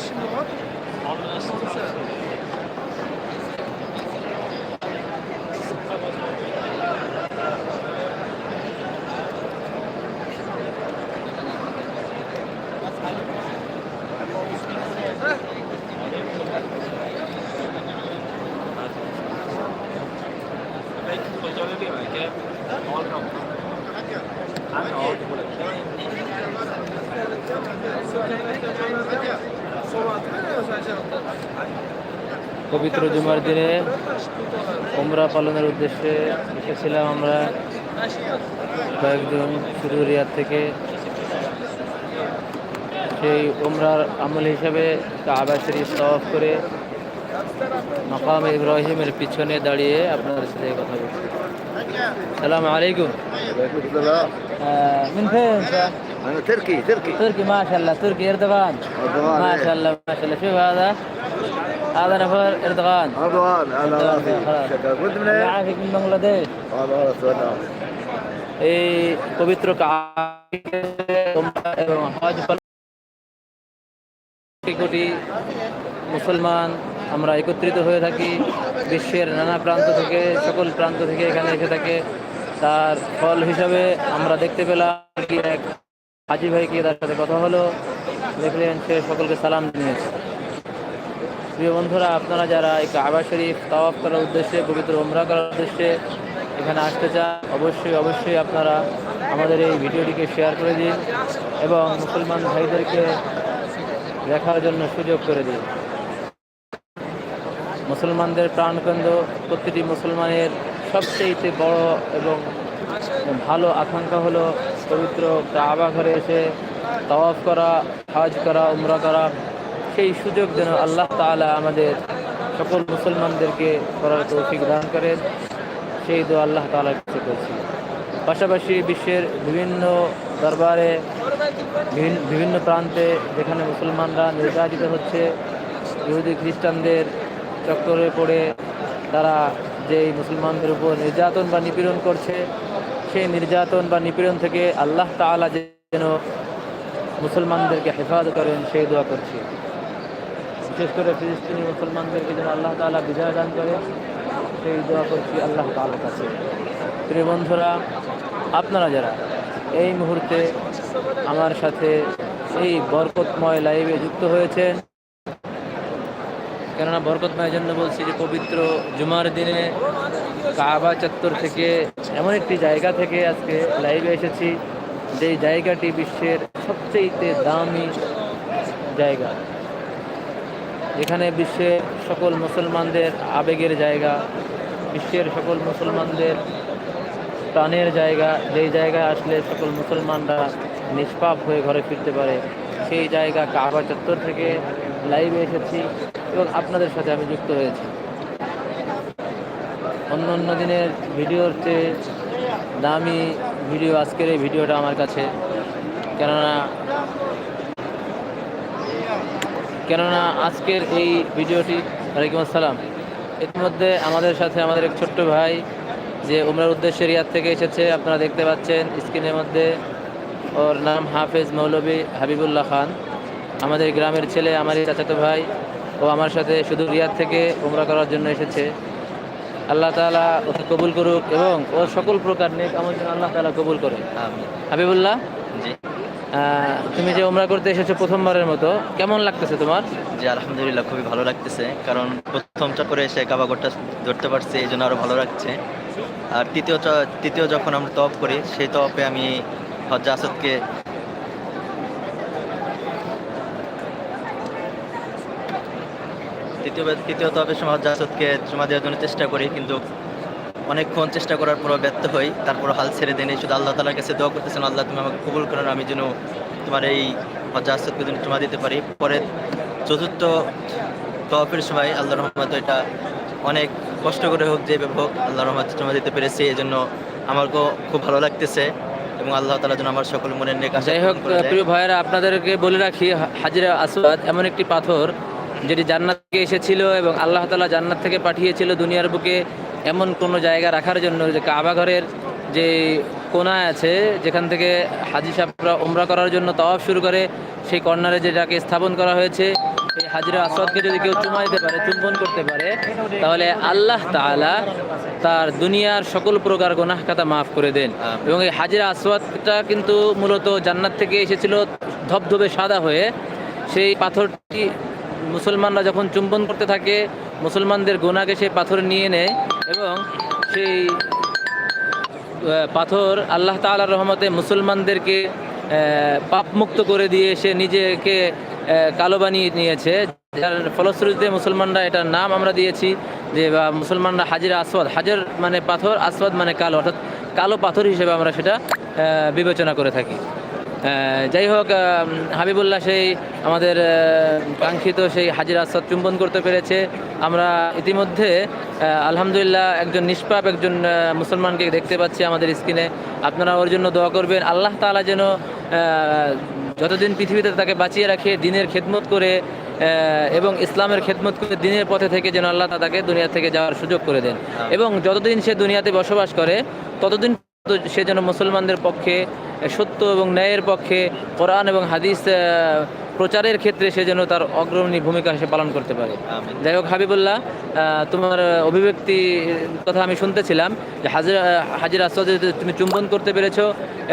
olsun. পবিত্র জুমার দিনে ওমরা পালনের উদ্দেশ্যে এসেছিলাম আমরা কয়েকজন শুরু রিয়াদ থেকে সেই ওমরার আমল হিসাবে কাবা শরীফ তওয়াফ করে মাকাম ইব্রাহিমের পিছনে দাঁড়িয়ে আপনাদের সাথে কথা বলছি সালাম আলাইকুম عليكم السلام آه، من فين انت؟ انا تركي تركي تركي ما شاء الله تركي اردوغان أردوغان، ما إيه. شاء الله ما شاء الله شوف هذا هذا نفر اردوغان رضوان على راسي خلاص. شكرا كنت من الله ايه؟ يعافيك من بنغلاديش على راسي سلام এই পবিত্র কাবাকে তোমরা এবং হজ পালন কোটি কোটি মুসলমান আমরা একত্রিত হয়ে থাকি বিশ্বের নানা প্রান্ত থেকে সকল প্রান্ত থেকে এখানে এসে থাকে তার ফল হিসাবে আমরা দেখতে পেলাম কি এক হাজি ভাইকে তার সাথে কথা হলো দেখলেন সে সকলকে সালাম জানিয়েছে প্রিয় বন্ধুরা, আপনারা যারা এই কাবা শরীফ তাওয়াফ করার উদ্দেশ্যে, পবিত্র ওমরা করার উদ্দেশ্যে এখানে আসতে চান, অবশ্যই অবশ্যই আপনারা আমাদের এই ভিডিওটিকে শেয়ার করে দিন এবং মুসলমান ভাইদেরকে দেখার জন্য সুযোগ করে দিন। মুসলমানদের প্রাণকেন্দ্র প্রতিটি মুসলমানের সবচেয়ে বড় এবং ভালো আকাঙ্ক্ষা হলো পবিত্র কাবা ঘরে এসে তাওয়াফ করা, হাজ করা, উমরা করা। সেই সুযোগ যেন আল্লাহ তাআলা আমাদের সকল মুসলমানদেরকে করার তৌফিক দান করেন। সেই দোয়া আল্লাহ তাআলার কাছে করছি। পাশাপাশি বিশ্বের বিভিন্ন দরবারে, বিভিন- বিভিন্ন প্রান্তে যেখানে মুসলমানরা নির্যাতিত হচ্ছে, ইহুদি, খ্রিস্টানদের চক্করে পড়ে তারা যেই মুসলমানদের উপর নির্যাতন বা নিপীড়ন করছে, সেই নির্যাতন বা নিপীড়ন থেকে আল্লাহ তাআলা যেন মুসলমানদেরকে হেফাজত করেন, সেই দোয়া করছি। বিশেষ করে ফিলিস্তিনি মুসলমানদেরকে যেন আল্লাহ তাআলা বিজয় দান করে, সেই দোয়া করছি আল্লাহ তাআলার কাছে। প্রিয় বন্ধুরা, আপনারা যারা এই মুহূর্তে আমার সাথে এই বরকতময় লাইভে যুক্ত হয়েছেন, কেননা বরকতময়ের জন্য বলছি যে পবিত্র জুমার দিনে কাবা চত্বর থেকে এমন একটি জায়গা থেকে আজকে লাইভে এসেছি, যেই জায়গাটি বিশ্বের সবচেয়ে দামি জায়গা। যেখানে বিশ্বের সকল মুসলমানদের আবেগের জায়গা, বিশ্বের সকল মুসলমানদের প্রাণের জায়গা, যেই জায়গায় আসলে সকল মুসলমানরা নিষ্পাপ হয়ে ঘরে ফিরতে পারে, সেই জায়গা কাবা চত্বর থেকে লাইভে এসেছি এবং আপনাদের সাথে আমি যুক্ত হয়েছি। অন্য অন্য দিনের ভিডিওর চেয়ে দামি ভিডিও, আজকের এই ভিডিওটা আমার কাছে। কেননা কেননা আজকের এই ভিডিওটি ওয়ালাইকুম আসসালাম। ইতিমধ্যে আমাদের সাথে আমাদের এক ছোট্ট ভাই যে উমরার উদ্দেশ্যে রিয়াদ থেকে এসেছে। আপনারা দেখতে পাচ্ছেন স্ক্রিনের মধ্যে ওর নাম হাফেজ মৌলভী হাবিবুল্লাহ খান। আমাদের গ্রামের ছেলে আমারই চাচাতো ভাই ও আমার সাথে শুধু রিয়াদ থেকে উমরা করার জন্য এসেছে। আল্লাহ তাআলা ওকে কবুল করুক এবং ওর সকল প্রকার নেক আমার জন্য আল্লাহ তাআলা কবুল করে হাবিবুল্লাহ? তুমি যে উমরা করতে এসেছ প্রথমবারের মতো, কেমন লাগতেছে তোমার? জি, আলহামদুলিল্লাহ, খুবই ভালো লাগতেছে। কারণ প্রথম চক্করে এসে কাবাগরটা ধরতে পারছি, এই জন্য আরও ভালো লাগছে। আর তৃতীয় তৃতীয় যখন আমরা তপ করি, সেই তপে আমি হজ্জা আসাদকে তৃতীয় তৃতীয় তপের সময় হজ্জা আসাদকে জমা দেওয়ার জন্য চেষ্টা করি, কিন্তু অনেকক্ষণ চেষ্টা করার পরও ব্যর্থ হই তারপর হাল ছেড়ে দেন শুধু আল্লাহ তালার কাছে দোয়া করতেছেন আল্লাহ তুমি আমাকে কবুল করেন আমি যেন তোমার এই আসাদকে যেন জমা দিতে পারি। পরে চতুর্থ তফের সময় আল্লাহ রহমত এটা অনেক কষ্ট করে হোক যে হোক আল্লাহ রহমত জমা দিতে পেরেছি এই জন্য আমাকেও খুব ভালো লাগতেছে এবং আল্লাহ তালা যেন আমার সকল মনের নেক যাই হোক প্রিয় ভাইয়েরা আপনাদেরকে বলে রাখি হাজিরা আসওয়াদ এমন একটি পাথর যেটি জান্নাত থেকে এসেছিল এবং আল্লাহ তালা জান্নাত থেকে পাঠিয়েছিল দুনিয়ার বুকে এমন কোনো জায়গা রাখার জন্য যে কাবা ঘরের যে কোনায় আছে যেখান থেকে হাজি সাহেবরা উমরা করার জন্য তওয়াফ শুরু করে সেই কর্নারে যেটাকে স্থাপন করা হয়েছে সেই হাজিরা আসাদকে যদি কেউ চুমা দিতে পারে চুম্বন করতে পারে তাহলে আল্লাহ তাআলা তার দুনিয়ার সকল প্রকার গোনাহ খাতা মাফ করে দেন। এবং এই হাজিরা আসওয়াদটা কিন্তু মূলত জান্নাত থেকে এসেছিল ধবধবে সাদা হয়ে সেই পাথরটি মুসলমানরা যখন চুম্বন করতে থাকে, মুসলমানদের গোনাকে সেই পাথর নিয়ে নেয় এবং সেই পাথর আল্লাহ তাআলার রহমতে মুসলমানদেরকে পাপমুক্ত করে দিয়ে সে নিজেকে কালো বানিয়ে নিয়েছে। যার ফলশ্রুতিতে মুসলমানরা এটার নাম আমরা দিয়েছি যে, বা মুসলমানরা হাজিরা আসওয়াদ। হাজার মানে পাথর, আসওয়াদ মানে কালো। অর্থাৎ কালো পাথর হিসেবে আমরা সেটা বিবেচনা করে থাকি। যাই হোক হাবিবুল্লাহ সেই আমাদের কাঙ্ক্ষিত সেই হাজির আসাদ চুম্বন করতে পেরেছে। আমরা ইতিমধ্যে আলহামদুলিল্লাহ একজন নিষ্পাপ, একজন মুসলমানকে দেখতে পাচ্ছি আমাদের স্ক্রিনে। আপনারা ওর জন্য দোয়া করবেন। আল্লাহ তাআলা যেন যতদিন পৃথিবীতে তাকে বাঁচিয়ে রাখে, দিনের খেদমত করে এবং ইসলামের খেদমত করে দিনের পথে থেকে যেন আল্লাহ তাকে দুনিয়া থেকে যাওয়ার সুযোগ করে দেন। এবং যতদিন সে দুনিয়াতে বসবাস করে, ততদিন তো সে যেন মুসলমানদের পক্ষে সত্য এবং ন্যায়ের পক্ষে কোরআন এবং হাদিস প্রচারের ক্ষেত্রে সে যেন তার অগ্রণী ভূমিকা সে পালন করতে পারে। যাই হোক হাবিবুল্লাহ তোমার অভিব্যক্তি কথা আমি শুনতেছিলাম যে হাজির হাজির আসাদে তুমি চুম্বন করতে পেরেছ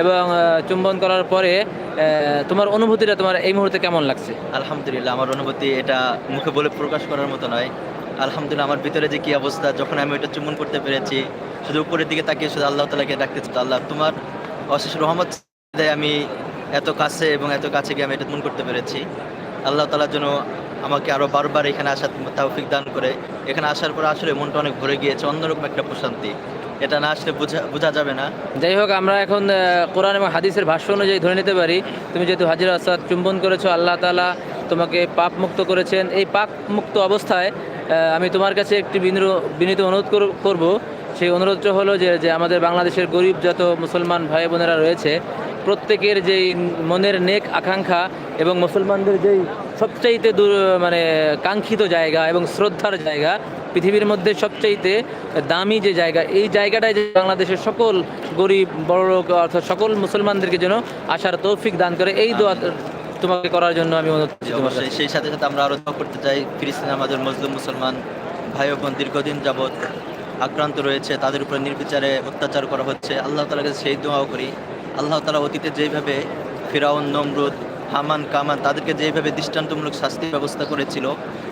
এবং চুম্বন করার পরে তোমার অনুভূতিটা তোমার এই মুহূর্তে কেমন লাগছে? আলহামদুলিল্লাহ আমার অনুভূতি এটা মুখে বলে প্রকাশ করার মতো নয়। আলহামদুলিল্লাহ, আমার ভিতরে যে কি অবস্থা, যখন আমি ওইটা চুম্বন করতে পেরেছি, শুধু উপরের দিকে তাকিয়ে শুধু আল্লাহ তালাকে ডাকতে আল্লাহ তোমার অশেষ রহমত আমি এত কাছে এবং এত কাছে গিয়ে আমি এটা চুম্বন করতে পেরেছি। আল্লাহ তালার জন্য আমাকে আরও বারবার এখানে আসার তাওফিক দান করে। এখানে আসার পর আসলে মনটা অনেক ভরে গিয়েছে, অন্যরকম একটা প্রশান্তি। এটা না আসলে বোঝা বোঝা যাবে না। যাই হোক, আমরা এখন কোরআন এবং হাদিসের ভাষ্য অনুযায়ী ধরে নিতে পারি, তুমি যেহেতু হাজির আসাদ চুম্বন করেছ, আল্লাহ তালা তোমাকে পাপ মুক্ত করেছেন। এই পাপ মুক্ত অবস্থায় আমি তোমার কাছে একটি বিনু- বিনীত অনুরোধ কর- করব। সেই অনুরোধটা হলো যে যে আমাদের বাংলাদেশের গরিব যত মুসলমান ভাই বোনেরা রয়েছে, প্রত্যেকের যেই মনের নেক আকাঙ্ক্ষা এবং মুসলমানদের যেই সবচাইতে দূর মানে কাঙ্ক্ষিত জায়গা এবং শ্রদ্ধার জায়গা, পৃথিবীর মধ্যে সবচাইতে দামি যে জায়গা, এই জায়গাটায় যে বাংলাদেশের সকল গরিব বড় লোক অর্থাৎ সকল মুসলমানদেরকে যেন আসার তৌফিক দান করে, এই দোয়া তোমাকে করার জন্য আমি অনুরোধ। অবশ্যই সেই সাথে সাথে আমরা আরও করতে চাই। ফিলিস্তিন আমাদের মজলুম মুসলমান ভাই বোন দীর্ঘদিন যাবৎ আক্রান্ত রয়েছে তাদের উপরে নির্বিচারে অত্যাচার করা হচ্ছে। আল্লাহ তালার কাছে সেই দোয়াও করি। আল্লাহ তালা অতীতে যেইভাবে ফিরাউন নমরুদ হামান কামান তাদেরকে যেভাবে দৃষ্টান্তমূলক শাস্তির ব্যবস্থা করেছিল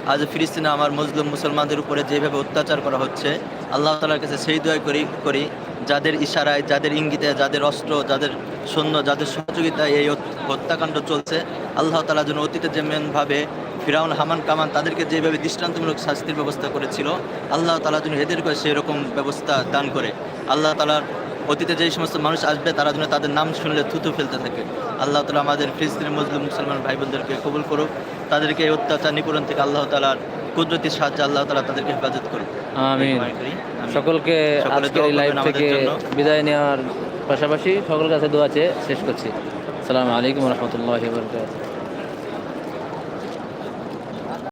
আজ ফিলিস্তিনে আমার মজলুম মুসলমানদের উপরে যেভাবে অত্যাচার করা হচ্ছে আল্লাহ তালার কাছে সেই দোয়া করি করি যাদের ইশারায় যাদের ইঙ্গিতে যাদের অস্ত্র যাদের সৈন্য যাদের সহযোগিতায় এই হত্যাকাণ্ড চলছে আল্লাহ তালা যেন অতীতে যেমনভাবে ফিরাউন হামান কামান তাদেরকে যেভাবে দৃষ্টান্তমূলক শাস্তির ব্যবস্থা করেছিল আল্লাহ তালা যেন এদেরকে সেই রকম ব্যবস্থা দান করে। আল্লাহ তালার অতীতে যেই সমস্ত মানুষ আসবে তারা যেন তাদের নাম শুনলে থুতু ফেলতে থাকে। আল্লাহ তালা আমাদের ফিলিস্তিনি মুসলিম মুসলমান ভাই বোনদেরকে কবুল করুক তাদেরকে এই অত্যাচার নিপূরণ থেকে আল্লাহ তালার কুদরতির সাহায্যে আল্লাহ তালা তাদেরকে হেফাজত করুক। আমিন। সকলকে আজকের লাইভ থেকে বিদায় নেওয়ার পাশাপাশি সকল কাছে দোয়া চেয়ে শেষ করছি। আসসালামু আলাইকুম রহমতুল্লাহ বরকাত